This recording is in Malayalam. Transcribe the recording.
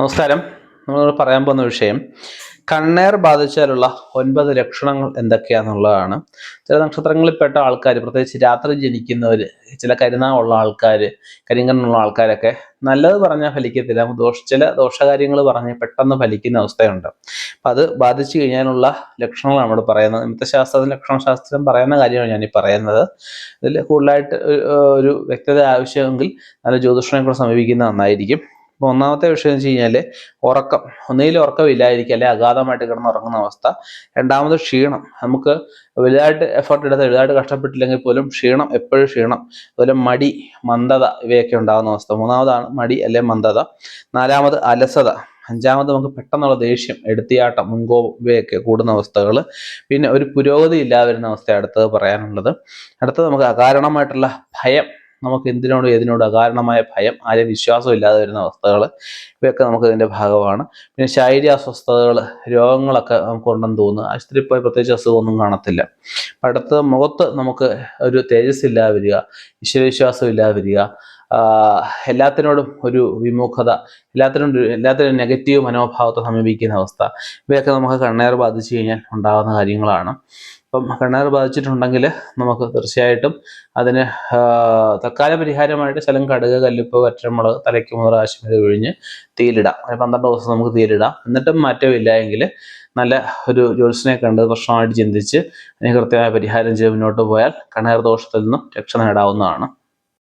നമസ്കാരം. നമ്മൾ പറയാൻ പോകുന്ന വിഷയം കണ്ണേർ ബാധിച്ചാലുള്ള ഒൻപത് ലക്ഷണങ്ങൾ എന്തൊക്കെയാണെന്നുള്ളതാണ് ചില നക്ഷത്രങ്ങളിൽപ്പെട്ട ആൾക്കാർ പ്രത്യേകിച്ച് രാത്രി ജനിക്കുന്നവർ ചില കരുനാവുള്ള ആൾക്കാർ കരിങ്കണ്ണുള്ള ആൾക്കാരൊക്കെ നല്ലത് പറഞ്ഞാൽ ഫലിക്കത്തില്ല. ദോഷ ചില ദോഷകാര്യങ്ങൾ പറഞ്ഞ് പെട്ടെന്ന് ഫലിക്കുന്ന അവസ്ഥയുണ്ട്. അപ്പം അത് ബാധിച്ചു കഴിഞ്ഞാലുള്ള ലക്ഷണങ്ങളാണ് നമ്മൾ പറയുന്നത്. ഇന്നത്തെ ശാസ്ത്രത്തിൽ ലക്ഷണശാസ്ത്രം പറയുന്ന കാര്യമാണ് ഞാൻ ഈ പറയുന്നത്. ഇതിൽ കൂടുതലായിട്ട് ഒരു- ഒരു വ്യക്തത ആവശ്യമെങ്കിൽ നല്ല ജ്യോതിഷനെ കൂടെ സമീപിക്കുന്നത് നന്നായിരിക്കും. അപ്പോൾ ഒന്നാമത്തെ വിഷയം എന്ന് വെച്ച് കഴിഞ്ഞാൽ ഉറക്കം. ഒന്നുകിൽ ഉറക്കമില്ലായിരിക്കും അല്ലെങ്കിൽ അഗാധമായിട്ട് കിടന്ന് ഉറങ്ങുന്ന അവസ്ഥ. രണ്ടാമത് ക്ഷീണം. നമുക്ക് വലുതായിട്ട് എഫർട്ട് എടുത്ത് വലുതായിട്ട് കഷ്ടപ്പെട്ടില്ലെങ്കിൽ പോലും ക്ഷീണം എപ്പോഴും ക്ഷീണം. അതുപോലെ മടി മന്ദത ഇവയൊക്കെ ഉണ്ടാകുന്ന അവസ്ഥ. മൂന്നാമതാണ് മടി അല്ലെങ്കിൽ മന്ദത. നാലാമത് അലസത. അഞ്ചാമത് നമുക്ക് പെട്ടെന്നുള്ള ദേഷ്യം എടുത്തിയാട്ടം മുൻകോപം ഇവയൊക്കെ കൂടുന്ന അവസ്ഥകൾ. പിന്നെ ഒരു പുരോഗതി ഇല്ലാതിരുന്ന അവസ്ഥ അടുത്തത് പറയാനുള്ളത്. അടുത്തത് നമുക്ക് അകാരണമായിട്ടുള്ള ഭയം. നമുക്ക് എന്തിനോടും ഏതിനോടും അകാരണമായ ഭയം ആരെയും വിശ്വാസം ഇല്ലാതെ വരുന്ന അവസ്ഥകൾ ഇവയൊക്കെ നമുക്ക് ഇതിന്റെ ഭാഗമാണ്. പിന്നെ ശാരീരിക അസ്വസ്ഥതകൾ രോഗങ്ങളൊക്കെ നമുക്ക് ഉണ്ടെന്ന് തോന്നുന്നു. ആശുപത്രിയിൽ പോയി പ്രത്യേകിച്ച് അസുഖമൊന്നും കാണത്തില്ല. അടുത്ത് മുഖത്ത് നമുക്ക് ഒരു തേജസ് ഇല്ലാതെ വരിക ഈശ്വരവിശ്വാസം ഇല്ലാതെ വരിക എല്ലാത്തിനോടും ഒരു വിമുഖത എല്ലാത്തിനോടും എല്ലാത്തിനും നെഗറ്റീവ് മനോഭാവത്തെ സമീപിക്കുന്ന അവസ്ഥ. ഇവയൊക്കെ നമുക്ക് കണ്ണേർ ബാധിച്ചു കഴിഞ്ഞാൽ ഉണ്ടാകുന്ന കാര്യങ്ങളാണ്. അപ്പം കിണർ ബാധിച്ചിട്ടുണ്ടെങ്കിൽ നമുക്ക് തീർച്ചയായിട്ടും അതിന് തക്കാല പരിഹാരമായിട്ട് ശലം കടുക് കല്ലുപ്പ് വറ്റമുളക് തലയ്ക്ക് മുതൽ ആശുപത്രി ഒഴിഞ്ഞ് തീയിലിടാം. ഒരു പന്ത്രണ്ട് ദിവസം നമുക്ക് തീയിലിടാം. എന്നിട്ടും മാറ്റമില്ല എങ്കിൽ നല്ല ഒരു ജ്യോത്സ്യനെ കണ്ട് പ്രശ്നമായിട്ട് ചിന്തിച്ച് അതിന് കൃത്യമായ പരിഹാരം ചെയ്ത് മുന്നോട്ട് പോയാൽ കണ്ണേർ ദോഷത്തിൽ നിന്നും രക്ഷ നേടാവുന്നതാണ്.